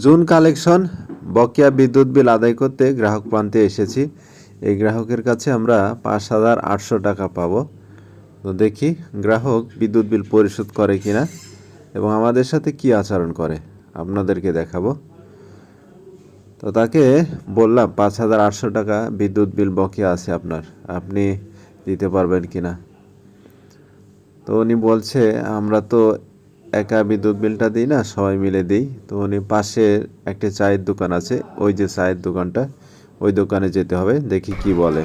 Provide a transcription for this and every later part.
June collection, বকেয়া বিদ্যুৎ বিল আদায় করতে গ্রাহক প্রান্তে এসেছি। এই গ্রাহকের কাছে আমরা পাঁচ হাজার আটশো টাকা পাবো। তো দেখি গ্রাহক বিদ্যুৎ বিল পরিশোধ করে কিনা এবং আমাদের সাথে কি আচরণ করে, আপনাদেরকে দেখাবো। তো তাকে বললাম, পাঁচ হাজার আটশো টাকা বিদ্যুৎ বিল বকেয়া আছে আপনার, আপনি দিতে পারবেন কি না তো উনি বলছে, আমরা তো একা বিদ্যুৎ বিলটা দিই না সবাই মিলে দিই। তো উনি পাশে একটা চায়ের দোকান আছে ওই যে চায়ের দোকানটা ওই দোকানে যেতে হবে দেখি কি বলে।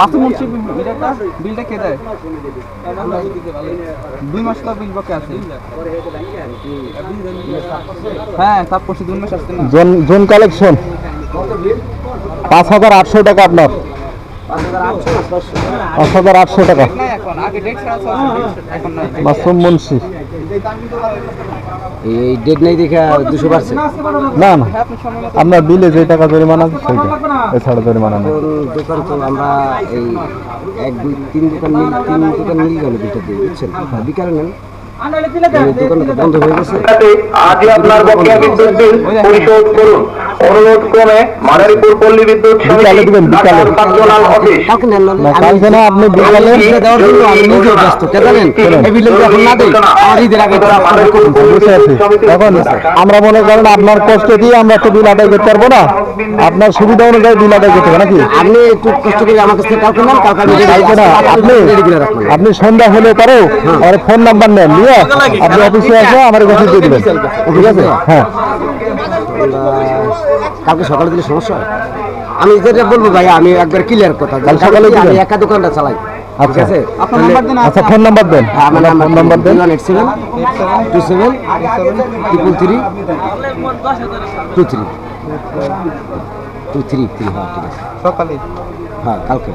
মাসুম মুন্সি বিলটা বিলটা কে দেয়? দুই মাস তো বিল বকে আছে। হ্যাঁ তার পরশু দুই মাস আসছে জোন জোন কালেকশন। পাঁচ হাজার আটশো টাকা আপনার। পাঁচ হাজার আটশো টাকা। মাসুম মুন্সি। এই ডেট নাই দেখে দুশো বাড়ছে। না না। আপনার বিলে যে টাকা জরিমানা আছে সেইটা। এছাড়া জরিমানা নেই। দোকান তো আমরা এই এক দুই তিন দোকান মিল তিন দোকান মিল গেল দিয়ে বুঝছেন? বিকালে নেন। এই দোকানটা বন্ধ হয়ে গেছে। আজই আপনার বকেয়া বিদ্যুৎ বিল পরিশোধ করুন। অনুরোধ ক্রমে মাদারীপুর পল্লী বিদ্যুৎ বিকালে দিবেন, অফিস। কালকে না আপনি বিকালে দেওয়ার জন্য আমি নিজে ব্যস্ত কে জানেন? এই বিলে না দেই আর ঈদের আগে তো আপনাদের করুন। বুঝতে পারছি। এখন আমরা মনে করেন আপনার কষ্ট দিয়ে আমরা তো বিল আদায় করতে পারব না? আপনার সুবিধা অনুযায়ী বিল আদায় করতে হবে নাকি? আপনি একটু কষ্ট করে আমার কাছে কালকে নেন কালকে আমি কালকে না আপনি আপনি সন্ধ্যা হলে পারো আমার ফোন নাম্বার নেন নিয়ে আপনি অফিসে আসে আমার কাছে দিয়ে দেবেন। ঠিক আছে? হ্যাঁ। কালকে সকালে দিলে সমস্যা হয়? আমি যেটা বলব ভাই আমি একবার ক্লিয়ার কথা কাল সকালে আমি? একা দোকানটা চালাই। আচ্ছা। আছে? আপনার নাম্বার দিন আচ্ছা ফোন নাম্বার দেন। হ্যাঁ, আমার ফোন নাম্বার দেন। Eight seven two seven triple three two three two three three হ্যাঁ ঠিক আছে। সকালে? হ্যাঁ কালকে।